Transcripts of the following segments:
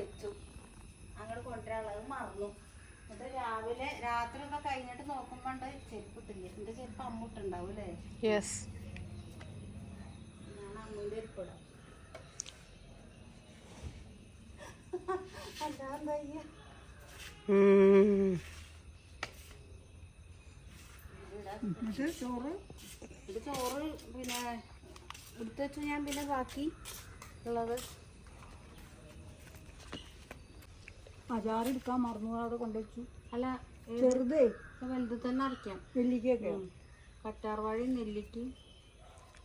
വെച്ചു. അങ്ങോട്ട് കൊണ്ടുവരാനുള്ളത് മറന്നു. എന്നിട്ട് രാവിലെ രാത്രി ഒക്കെ കഴിഞ്ഞിട്ട് നോക്കുമ്പോണ്ട് ചെരുപ്പ് ഇട്ടില്ലേ? എന്റെ ചെരുപ്പ് അമ്മൂട്ടുണ്ടാവും അല്ലേ? ഞാൻ അമ്മൂന്റെ ചെരുപ്പിടാം ചോറ്? ചോറ് പിന്നെ എടുത്തു വെച്ചു ഞാൻ പിന്നെ ബാക്കി ഉള്ളത്. അചാറെടുക്കാൻ മറന്നു അവിടെ കൊണ്ടുവച്ചു അല്ല ചെറുതേ. വലുത് തന്നെ അരയ്ക്കാം. നെല്ലിക്കൊക്കെ കറ്റാർവാഴി നെല്ലിക്ക്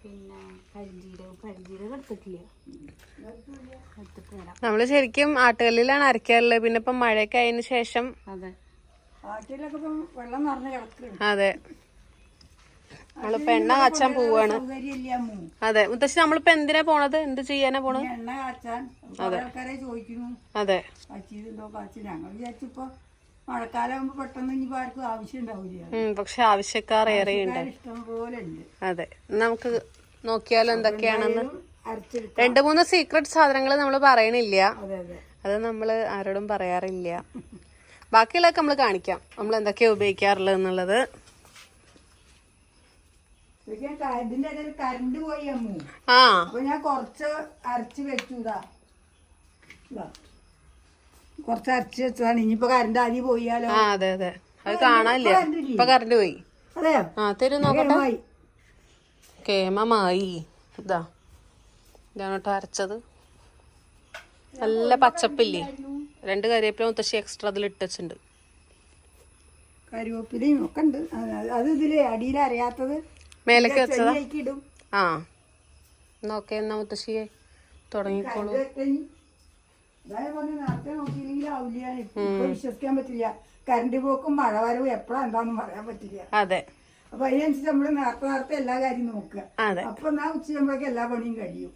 പിന്നെ കരിഞ്ചീരകം. കരിഞ്ചീരകം എടുത്തിട്ടില്ല. എടുത്തിട്ട് വരാം. നമ്മൾ ശരിക്കും ആട്ടുകല്ലിലാണ് അരയ്ക്കാറുള്ളത്. പിന്നെ ഇപ്പം മഴയൊക്കെ ആയതിനു ശേഷം അതെ. ഇപ്പം വെള്ളം നിറഞ്ഞ് കിടക്കുന്നു അതെ. നമ്മളിപ്പോ എണ്ണ കാച്ചാൻ പോവാണ്. അതെ. മുത്തശ്ശി നമ്മളിപ്പോ എന്തിനാ പോണത്? എന്ത് ചെയ്യാനാ പോണത്? എണ്ണ കാച്ചാൻ കുറെ ആൾക്കാരെ ചോദിക്കുന്നു. അതെ. കാച്ചി. ഞങ്ങൾ വിചാരിച്ചിപ്പോ പെട്ടെന്ന് ഇനിയിപ്പോ ആർക്കും ആവശ്യം ഉണ്ടാവില്ല ഉം, പക്ഷെ ആവശ്യക്കാർ ഏറെയുണ്ട് പോലെ ഉണ്ട്. അതെ. നമുക്ക് നോക്കിയാലോ എന്തൊക്കെയാണെന്ന്? രണ്ട് മൂന്ന് സീക്രട്ട് സാധനങ്ങൾ നമ്മൾ പറയണില്ല. അതെ അതെ. അത് നമ്മൾ ആരോടും പറയാറില്ല. ബാക്കിയുള്ളതൊക്കെ നമ്മൾ കാണിക്കാം. നമ്മൾ എന്തൊക്കെയാ ഉപയോഗിക്കാറുള്ളത് എന്നുള്ളത് ഇതിന്റെ ഇടയിൽ കറണ്ട് പോയി അമ്മു. അപ്പൊ ഞാൻ കുറച്ച് അരച്ച് വെച്ചു ഇതാ. ഇതാ. കുറച്ച് അരച്ച് വെച്ചതാണ്. ഇനിയിപ്പോ കരണ്ട് അരി പോയാലോ? അതെ അതെ. അത് കാണാനില്ല. ഇപ്പൊ കറണ്ട് പോയി. അതെയോ ആ തരും നോക്കട്ടെ. കേമമായി. ഇതാ. ഇതാണ് കേട്ടോ അരച്ചത്. നല്ല പച്ചപ്പില്ലേ? രണ്ട് കറിവേപ്പില മുത്തശ്ശി എക്സ്ട്രാ അതിൽ ഇട്ടുവെച്ചിട്ടുണ്ട് കരുവേപ്പിലയും ഒക്കെ ഉണ്ട്. അത് ഇതിൽ അടിയിലറിയാത്തത് അടിയിൽ അറിയാത്തത് മേലേക്ക് വെച്ചതാ? ആ. നോക്കേ എന്നാ മുത്തശ്ശിയെ തുടങ്ങിക്കോളൂ. വിശ്വസിക്കാൻ പറ്റില്ല. കരണ്ട് പോക്കും മഴ വരവും എപ്പോഴാ പറയാൻ പറ്റില്ല. അതെ. അപ്പൊ അതിനനുസരിച്ച് നമ്മൾ നേരത്തെ നേരത്തെ എല്ലാ കാര്യം നോക്കുക. അപ്പൊ എന്നാ ഉച്ചയാകുമ്പോഴേക്കും എല്ലാ പണിയും കഴിയും.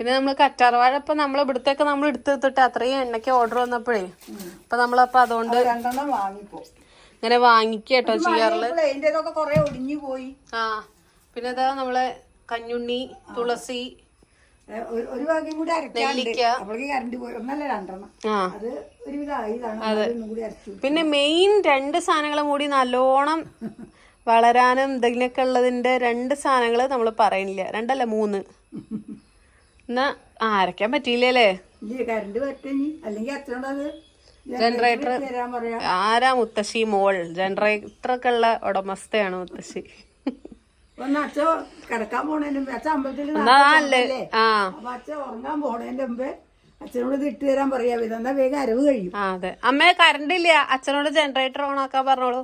പിന്നെ നമ്മൾ കറ്റാർവാഴ ഇപ്പൊ നമ്മൾ ഇവിടത്തേക്ക് നമ്മൾ എടുത്തെടുത്തിട്ട് അത്രയും എണ്ണയ്ക്ക് ഓർഡർ വന്നപ്പോഴേ അപ്പൊ നമ്മളപ്പോ അതുകൊണ്ട് അത് രണ്ടെണ്ണം വാങ്ങിപ്പോ. ഇങ്ങനെ വാങ്ങിക്കട്ടോ ഇതിന്റെതൊക്കെ ഒടിഞ്ഞു പോയി. ആ പിന്നെ അതാ നമ്മളെ കഞ്ഞുണ്ണി തുളസി ഒരു- ഭാഗ്യം കൂടി അരക്കാണ്ട്. പിന്നെ മെയിൻ രണ്ട് സാധനങ്ങളും കൂടി നല്ലോണം വളരാനും ഇതിനൊക്കെ ഉള്ളതിന്റെ രണ്ട് സാധനങ്ങൾ നമ്മൾ പറയണില്ല. രണ്ടല്ല മൂന്ന്. എന്നാ അരക്കാൻ പറ്റിയില്ലേ കറണ്ട് പറ്റി അല്ലെങ്കിൽ അച്ഛനോട് അത്? ജനറേറ്റർ ആരാ മുത്തശ്ശി? മോൾ. ജനറേറ്ററൊക്കെ ഉള്ള ഉടമസ്ഥയാണ് മുത്തശ്ശി. അമ്മയെ കിടക്കാൻ പോണേന്റെ മുമ്പ് അച്ഛൻ അമ്പലത്തിൽ ഉറങ്ങാൻ പോണേന്റെ മുമ്പ് അച്ഛനോട് ഇത് ഇട്ട് തരാൻ പറയാ. ഇതെന്നാ വേഗം അരവ് കഴിയും. അതെ. അമ്മേ കറണ്ട് ഇല്ല. അച്ഛനോട് ജനറേറ്റർ ഓൺ ആക്കാൻ പറഞ്ഞോളൂ.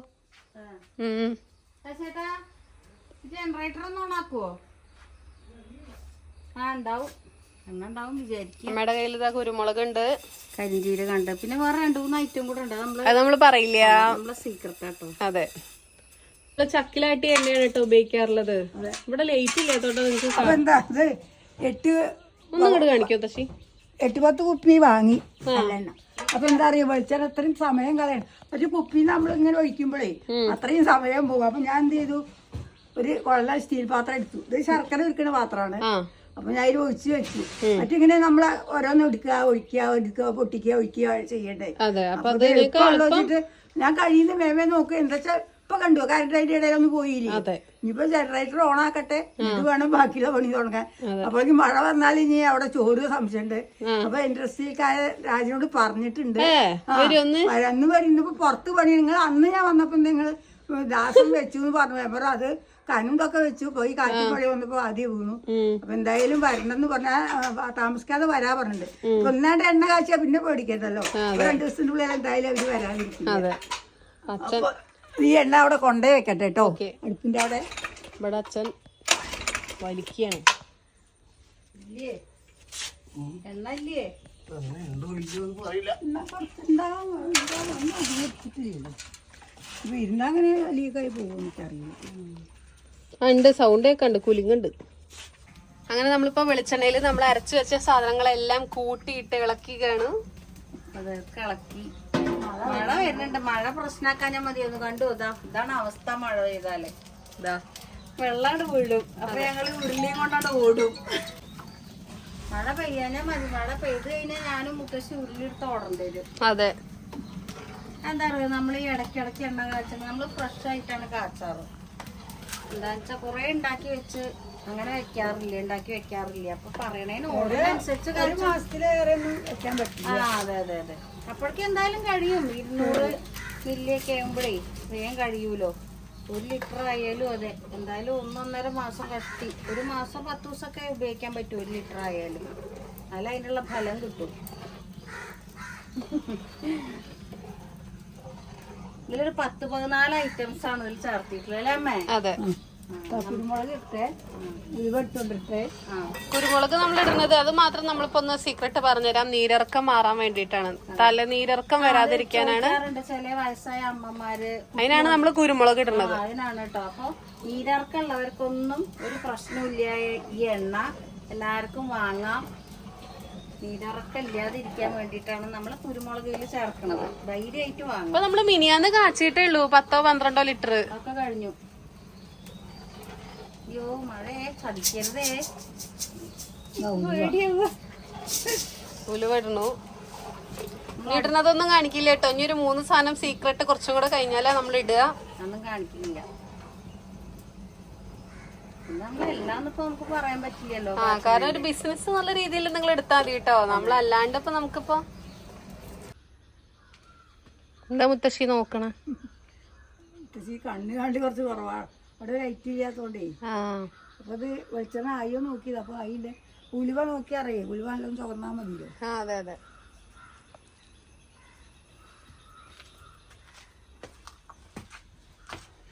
ജനറേറ്റർ ഒന്ന് ഓണാക്കുവോ ആ ഉണ്ടാവും. അമ്മയുടെ കയ്യിൽ ഇതാ കുരുമുളക് ഉണ്ട് കരിഞ്ചീരക ഉണ്ട് പിന്നെ വേറെ രണ്ട് മൂന്ന് ഐറ്റം കൂടെ ഉണ്ട്. അത് നമ്മൾ പറയില്ല. നമ്മളെ സീക്രട്ട് കേട്ടോ അതെ. ചക്കിലാട്ടി എണ്ണയാണ് കേട്ടോ ഉപയോഗിക്കാറുള്ളത്. ഇവിടെ ലൈറ്റ് ഇല്ലാത്തോട്ടോ നിങ്ങൾക്ക് എട്ട് ഒന്നും കൂടെ കാണിക്കോ തശി. എട്ട് പത്ത് കുപ്പി വാങ്ങി. അപ്പൊ എന്താ അറിയാ? വെളിച്ചാൽ അത്രയും സമയം കളയണം. പക്ഷെ കുപ്പി നമ്മൾ ഇങ്ങനെ ഒഴിക്കുമ്പോഴേ അത്രയും സമയം പോകും. അപ്പൊ ഞാൻ എന്ത് ചെയ്തു? ഒരു വെള്ള സ്റ്റീൽ പാത്രം എടുത്തു. ഇത് ശർക്കര ഒരുക്കുന്ന പാത്രമാണ്. ആ. അപ്പൊ ഞാൻ അതിൽ ഒഴിച്ചു വെച്ചു. മറ്റിങ്ങനെ നമ്മൾ ഓരോന്ന് എടുക്കുക ഒഴിക്കുക ഒഴിക്കുക പൊട്ടിക്കുക ഒഴിക്കുക ചെയ്യണ്ടേ. അപ്പൊ ഞാൻ കഴിയുന്ന വേവേ നോക്കുക എന്താ ഇപ്പൊ കണ്ടു കറണ്ട് അതിന്റെ ഇടയിലൊന്നും പോയില്ലേ? അതെ. ഇനിയിപ്പോ ജനറേറ്റർ ഓൺ ആക്കട്ടെ. ഇത് വേണം ബാക്കിയുള്ള പണി തുടങ്ങാൻ. അപ്പോഴേക്ക് മഴ വന്നാൽ ഇനി അവിടെ ചോറ് സംശയമുണ്ട് അപ്പൊ ഇൻഡസ്ട്രിക്കാരെ രാജനോട് പറഞ്ഞിട്ടുണ്ട്. അന്ന് വരുന്നപ്പോ പുറത്ത് പണി. നിങ്ങൾ അന്ന് ഞാൻ വന്നപ്പോ നിങ്ങൾ ദാസം വെച്ചു എന്ന് പറഞ്ഞു. മെമ്പർ അത് കനുണ്ടൊക്കെ വെച്ചു. പോയി കാറ്റ് മഴ വന്നപ്പോ ആദ്യം വീണു. അപ്പൊ എന്തായാലും വരണമെന്ന് പറഞ്ഞാൽ താമസിക്കാതെ വരാ പറഞ്ഞിട്ടുണ്ട് അപ്പൊ ഒന്നാണ്ട് എണ്ണ കാച്ചാ പിന്നെ പേടിക്കണ്ടല്ലോ രണ്ടു ദിവസത്തിന്റെ ഉള്ളിൽ എന്തായാലും അവർ വരാതിരിക്കും നീ അപ്പൊ എണ്ണ അവിടെ കൊണ്ടേ വെക്കട്ടെ കേട്ടോ. അടുപ്പിന്റെ അവിടെ. ഇവിടെ അച്ഛൻ വലിക്കുകയാണ്. ഇല്ലേ? എണ്ണ ഇല്ലേ? ഒന്നും അധികം എടുത്തിട്ടില്ലല്ലോ. ഇപ്പൊ ഇരുന്നാ അങ്ങനെ ലീക്കായി പോകും എനിക്കറിയില്ല. ഉണ്ട്. സൗണ്ട് ഒക്കെ ഉണ്ട്. കുലുങ്ങുണ്ട്. അങ്ങനെ നമ്മളിപ്പോ വെളിച്ചെണ്ണയിൽ നമ്മൾ അരച്ചു വെച്ച സാധനങ്ങളെല്ലാം കൂട്ടിയിട്ട് ഇളക്കുകയാണ്. അത് കിളക്കി മഴ വരുന്നുണ്ട്. മഴ മതി. ഒന്ന് കണ്ടു ഇതാ ഇതാണ് അവസ്ഥ മഴ പെയ്താലേ. ഇതാ വെള്ളാണ്ട് വീഴും. അപ്പൊ ഞങ്ങൾ ഉരുളിയും കൊണ്ടാണ് ഓടും. മഴ പെയ്യാനേ മതി. മഴ പെയ്ത് കഴിഞ്ഞാൽ ഞാനും മുത്തശ്ശി ഉരുളിയെടുത്ത് ഓടേണ്ടി വരും അതെ. എന്താ പറയുക നമ്മൾ ഈ ഇടയ്ക്കിടയ്ക്ക് എണ്ണ കാച്ചുന്നത് നമ്മൾ ഫ്രഷ് ആയിട്ടാണ് കാച്ചാറ്. എന്താണെന്ന് വെച്ചാൽ കുറേ ഉണ്ടാക്കി വെച്ച് അങ്ങനെ വെക്കാറില്ല ഉണ്ടാക്കി വെക്കാറില്ല. അപ്പൊ പറയണേന് ഓർഡറിനനുസരിച്ച് ആ അതെ അതെ അതെ. അപ്പോഴേക്ക് എന്തായാലും കഴിയും. ഇരുന്നൂറ് മില്ലിയൊക്കെ ആകുമ്പോഴേ വേഗം കഴിയൂലോ. ഒരു ലിറ്റർ ആയാലും അതെ. എന്തായാലും ഒന്നൊന്നര മാസം കഷ്ടി ഒരു മാസം പത്ത് ദിവസമൊക്കെ ഉപയോഗിക്കാൻ പറ്റും ഒരു ലിറ്റർ ആയാലും. അല്ല അതിനുള്ള ഫലം കിട്ടും. ഇതിലൊരു പത്ത് പതിനാല് ഐറ്റംസ് ആണ് ഇതിൽ ചേർത്തിട്ടുള്ളത് അല്ലേ അമ്മേ? അതെ. കുരുമുളക് ഇട്ടേ കുരുമുളക് നമ്മൾ ഇടുന്നത് അത് മാത്രം നമ്മളിപ്പോ ഒന്ന് സീക്രട്ട് പറഞ്ഞുതരാം. നീരിറക്കം മാറാൻ വേണ്ടിയിട്ടാണ്. തല നീരിറക്കം വരാതിരിക്കാനാണ്. ചില വയസ്സായ അമ്മമാര്. അതിനാണ് നമ്മൾ കുരുമുളക് ഇടുന്നത്. അതിനാണ് കേട്ടോ. അപ്പൊ നീരിറക്കമുള്ളവർക്കൊന്നും ഒരു പ്രശ്നമില്ല ഈ എണ്ണ എല്ലാവർക്കും വാങ്ങാം. നീരിറക്കം ഇല്ലാതിരിക്കാൻ വേണ്ടിയിട്ടാണ് നമ്മൾ ചേർക്കണത്. ധൈര്യമായിട്ട് വാങ്ങും അപ്പൊ നമ്മൾ മിനിയാന്ന് കാച്ചിട്ടേ ഉള്ളൂ പത്തോ പന്ത്രണ്ടോ ലിറ്റർ. ഒക്കെ കഴിഞ്ഞു. അയ്യോ മഴയെ ചതിക്കരുതേ. പേടിയാവുക. ഉലുവ ഇടണു. ഇനി ഇടുന്നതൊന്നും കാണിക്കില്ല കേട്ടോ. ഇനി ഒരു മൂന്ന് സാധനം സീക്രട്ട് കുറച്ചും കൂടെ കഴിഞ്ഞാലേ നമ്മൾ ഇടുക ഒന്നും കാണിക്കുന്നില്ല പിന്നെ നമ്മൾ എല്ലാം ഇപ്പൊ നമുക്ക് പറയാൻ പറ്റില്ലല്ലോ ആ കാരണം ഒരു ബിസിനസ് നല്ല രീതിയിൽ നിങ്ങൾ എടുത്താൽ മതി കേട്ടോ നമ്മൾ അല്ലാണ്ട് ഇപ്പൊ നമുക്കിപ്പോ എന്താ മുത്തശ്ശി നോക്കണ? മുത്തശ്ശി കണ്ണ് കണ്ട് കുറച്ച് കുറവാണ് അവിടെ ലൈറ്റ് ചെയ്യാത്തോണ്ടേ അപ്പൊ അത് വെളിച്ചെണ്ണ ആയോ നോക്കിയത്. അപ്പൊ ആയില്ലേ ഉലുവ നോക്കി അറിയേ? ഉലുവ എല്ലാം ചുവന്നാ മതിയോ അതെ അതെ.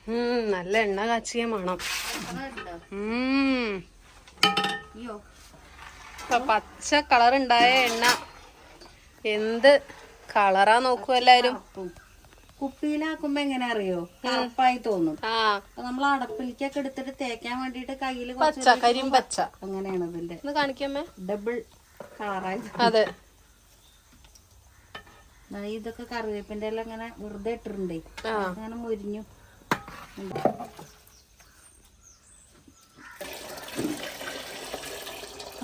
നല്ല എണ്ണ കാച്ചിയ മണം. പച്ച കളർ ഉണ്ടായ എണ്ണ. എന്ത് കളറാ നോക്കൂ എല്ലാരും. കുപ്പിയിലാക്കുമ്പോ എങ്ങനെ അറിയോ? കറുപ്പായി തോന്നും. ആ. നമ്മൾ അടപ്പിലേക്കൊക്കെ എടുത്തിട്ട് തേക്കാൻ വേണ്ടിട്ട് കയ്യിൽ പച്ച കരിയും പച്ച. അങ്ങനെയാണ് ഇതിന്റെ ഒന്ന് കാണിക്കാമേ ഡബിൾ കളറായി അതെ. ഇതൊക്കെ കറിവേപ്പിന്റെ എല്ലാം ഇങ്ങനെ വെറുതെ ഇട്ടിട്ടുണ്ടേ. അങ്ങനെ മുരിഞ്ഞു.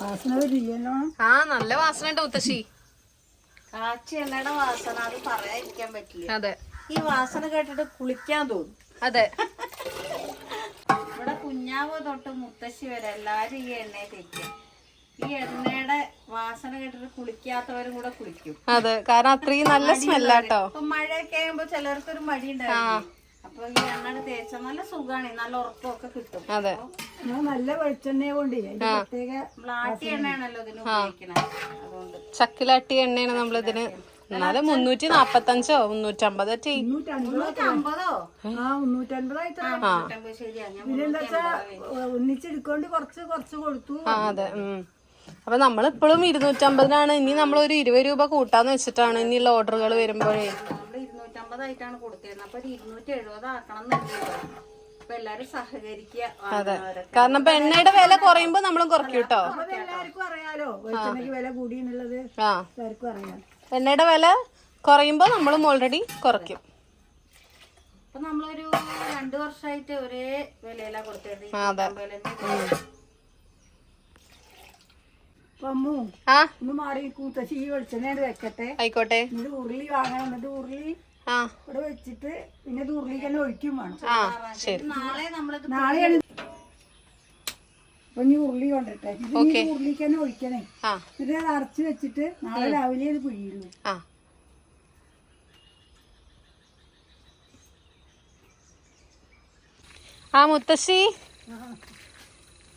വാസന വരില്ലല്ലോ ആ നല്ല വാസന ഉണ്ട് മുത്തശ്ശി. കാച്ചി എണ്ണയുടെ വാസന അത് പറയാതിരിക്കാൻ പറ്റില്ല. അതെ. ഈ വാസന കേട്ടിട്ട് കുളിക്കാൻ തോന്നും. അതെ. ഇവിടെ കുഞ്ഞാവ് തൊട്ട് മുത്തശ്ശി വരെ എല്ലാരും ഈ എണ്ണയെ തേക്കും. ഈ എണ്ണയുടെ വാസന കേട്ടിട്ട് കുളിക്കാത്തവരും കൂടെ കുളിക്കും. അതെ. കാരണം അത്രയും നല്ല സ്മെല്ലാട്ടോ. ഇപ്പൊ മഴയൊക്കെ ആകുമ്പോ ചിലർക്കൊരു മടി ഉണ്ടാവും അപ്പൊ ഈ എണ്ണ തേച്ച നല്ല സുഖാണ്. നല്ല ഉറക്കമൊക്കെ കിട്ടും. അതെ. നല്ല വെളിച്ചെണ്ണയെ കൊണ്ടേ അതിന്റെ പ്രത്യേക ആട്ടിയ എണ്ണയാണല്ലോ ഇതിന് അതുകൊണ്ട്. ചക്കിലാട്ടിയ എണ്ണയാണ് നമ്മൾ ഇതിന് എന്നാലും മുന്നൂറ്റി നാപ്പത്തഞ്ചോ മുന്നൂറ്റമ്പതോ? അമ്പതോ ഒന്നിച്ചെടുക്കൊണ്ട് കുറച്ച് കുറച്ച് കൊടുത്തു. അതെ. അപ്പൊ നമ്മളിപ്പോഴും ഇരുന്നൂറ്റമ്പതിനാണ്. ഇനി നമ്മൾ ഒരു ഇരുപത് രൂപ കൂട്ടാന്ന് വെച്ചിട്ടാണ് ഇനിയുള്ള ഓർഡറുകൾ വരുമ്പോഴേ. നമ്മൾ ഇരുന്നൂറ്റമ്പതായിട്ടാണ് കൊടുത്തിരുന്നത്. അപ്പൊ ഇരുന്നൂറ്റി എഴുപത് ആക്കണം അപ്പൊ എല്ലാരും സഹകരിക്കുക അതെ. കാരണം ഇപ്പൊ എണ്ണയുടെ വില കുറയുമ്പോ നമ്മളും കുറയ്ക്കും കേട്ടോ. എല്ലാവർക്കും അറിയാലോ വെളിച്ചെണ്ണയ്ക്ക് വില കൂടി എന്നുള്ളത് ആ. എല്ലാവർക്കും അറിയാം. എണ്ണയുടെ വില കുറയുമ്പോ നമ്മളും ഓൾറെഡി കുറയ്ക്കും. അപ്പൊ നമ്മളൊരു രണ്ടു വർഷമായിട്ട് ഒരേ വിലയിലാ കൊടുത്തിരുന്നത്. ആ, അതെ. അപ്പൊ അമ്മു ആ. ഒന്ന് മാറി കൂത്തശ്ശി ഈ വെളിച്ചെണ്ണ വെക്കട്ടെ. ആയിക്കോട്ടെ. എന്നിട്ട് ഉരുളി വാങ്ങണം. എന്നിട്ട് ഉരുളി ഇവിടെ വെച്ചിട്ട് പിന്നെ ഇത് ഉരുളിക്ക് ഒഴിക്കും വേണം. ആ ശരി. നാളെ നമ്മളിത് നാളെയാണ് അപ്പൊ ഇനി ഉരുളി കൊണ്ടിട്ടെ. ഇത് ഈ ഒഴിക്കണേ. ആ. എന്നിട്ട് അത് അടച്ചു വെച്ചിട്ട് നാളെ രാവിലെ അത് പിഴിയുള്ളൂ ആ. ആ മുത്തശ്ശി.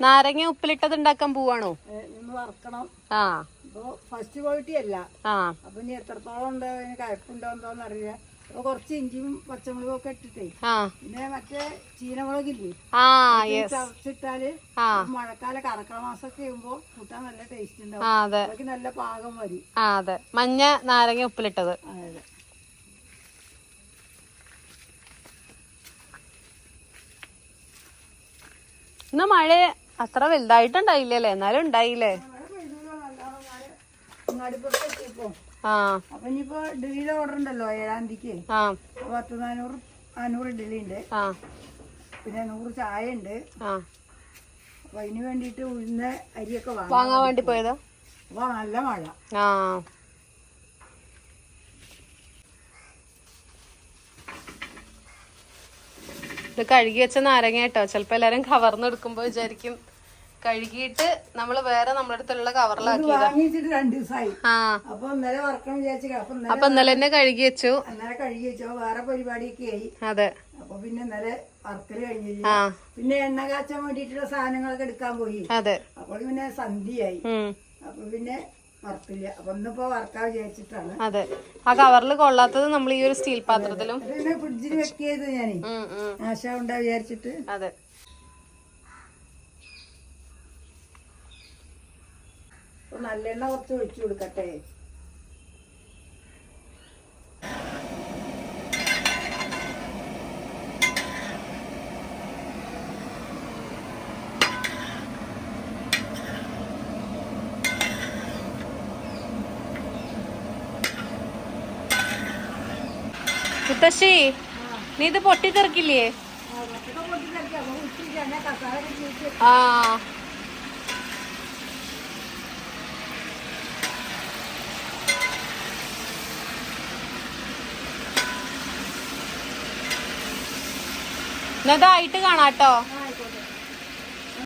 നാരങ്ങ ഉപ്പിലിട്ടത് ഉണ്ടാക്കാൻ പോവാണോ? ഏ, ഒന്ന് വറക്കണം. ആ. ഇപ്പൊ ഫസ്റ്റ് ക്വാളിറ്റി അല്ല. ആ. അപ്പൊ ഇനി എത്രത്തോളം ഉണ്ടോ? അതിന് കയപ്പുണ്ടോ എന്തോന്ന് അപ്പൊ കുറച്ച് ഇഞ്ചിയും പച്ചമുളകും ഒക്കെ ഇട്ടിട്ടേ പിന്നെ മറ്റേ ചീനമുളകില്ലേ? ചതച്ചിട്ടാൽ ആ. മഴക്കാല കറക്കള മാസമൊക്കെ ആകുമ്പോ കൂട്ടാൻ നല്ല ടേസ്റ്റ് ഉണ്ടാവും. അതൊക്കെ നല്ല പാകം വരും. അതെ. മഞ്ഞ നാരങ്ങ ഉപ്പിലിട്ടത്. അതെ. ഇന്ന് മഴ അത്ര വലുതായിട്ടുണ്ടായില്ലേ എന്നാലും ഉണ്ടായില്ലേ? അങ്ങാടിപ്പുറത്ത് അപ്പൊ ഇനിയിപ്പോ ഡൽഹിയിലെ ഓർഡർ ഉണ്ടല്ലോ ഏഴാം തീയതിക്ക്. പത്ത് നാനൂറ് നാനൂറ് ഇഡ്ഡലി ഉണ്ട്. പിന്നെ നൂറ് ചായ ഉണ്ട്. അപ്പൊ അതിന് വേണ്ടിട്ട് ഉഴുന്ന അരിയൊക്കെ വാങ്ങാം വാങ്ങാൻ വേണ്ടി പോയതാ? അപ്പൊ നല്ല മഴ. ഇത് കഴുകി വെച്ച നാരങ്ങ കേട്ടോ. ചിലപ്പോ എല്ലാരും കവർന്നെടുക്കുമ്പോ വിചാരിക്കും. കഴുകിയിട്ട് നമ്മൾ വേറെ നമ്മുടെ അടുത്തുള്ള കവറിലാക്കി വാങ്ങിച്ചിട്ട് രണ്ടു ദിവസമായി അപ്പൊ ഇന്നലെ വറക്കണം വിചാരിച്ചു അപ്പൊ ഇന്നലെ തന്നെ കഴുകി വെച്ചു. ഇന്നലെ കഴുകി വെച്ചോ. വേറെ പരിപാടിയൊക്കെ ആയി. അതെ. അപ്പൊ പിന്നെ ഇന്നലെ വറുക്കൽ കഴിഞ്ഞില്ല. പിന്നെ എണ്ണ കാച്ചാൻ വേണ്ടിട്ടുള്ള സാധനങ്ങളൊക്കെ എടുക്കാൻ പോയി. അതെ. അപ്പോൾ പിന്നെ സന്ധ്യയായി. അപ്പൊ പിന്നെ വറുത്തില്ല. അപ്പൊ ഇന്നിപ്പോ വറക്കാൻ വിചാരിച്ചിട്ടാണ്. അതെ. ആ കവറിൽ കൊള്ളാത്തത് നമ്മൾ ഈ ഒരു സ്റ്റീൽ പാത്രത്തിലും. ഫ്രിഡ്ജിൽ വെക്കിയത് ഉം. ആശ ഉണ്ടാ വിചാരിച്ചിട്ട്? അതെ. നല്ലെണ്ണ കുറച്ച് ഒഴിച്ചു കൊടുക്കട്ടെ. മുത്തശ്ശി നീ ഇത് പൊട്ടി തെറിക്കില്ലേ ആ എന്നതായിട്ട് കാണാട്ടോ.